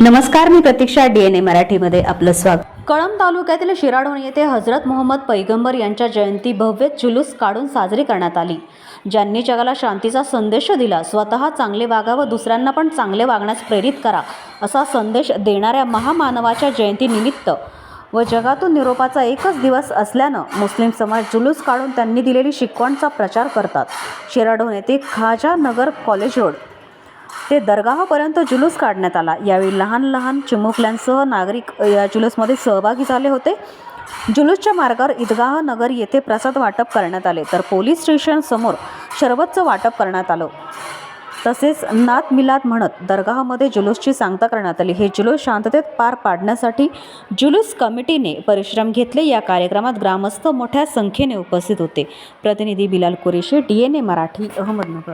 नमस्कार मी प्रतीक्षा D N ए मराठीमध्ये आपलं स्वागत. कळंब तालुक्यातील शिराढोण येथे हजरत मोहम्मद पैगंबर यांच्या जयंती भव्य जुलूस काढून साजरी करण्यात आली. ज्यांनी जगाला शांतीचा संदेश दिला स्वतः चांगले वागा व दुसऱ्यांना पण चांगले वागण्यास प्रेरित करा असा संदेश देणाऱ्या महामानवाच्या जयंतीनिमित्त. व जगातून निरोपाचा एकच दिवस असल्यानं मुस्लिम समाज जुलूस काढून त्यांनी दिलेली शिकवणचा प्रचार करतात. शिराडोन येथे खाजा नगर कॉलेज रोड ते दरगाहपर्यंत जुलूस काढण्यात आला. यावेळी लहान लहान चिमुकल्यांसह नागरिक या जुलूसमध्ये सहभागी झाले होते. जुलूसच्या मार्गावर ईदगाह नगर येथे प्रसाद वाटप करण्यात आले. तर पोलीस स्टेशन समोर शरबतचं वाटप करण्यात आलं. तसेच नात मिलाद म्हणत दरगाहमध्ये जुलूसची सांगता करण्यात आली. हे जुलूस शांततेत पार पाडण्यासाठी जुलूस कमिटीने परिश्रम घेतले. या कार्यक्रमात ग्रामस्थ मोठ्या संख्येने उपस्थित होते. प्रतिनिधी Bilal Qureshi D N A Marathi Ahmednagar.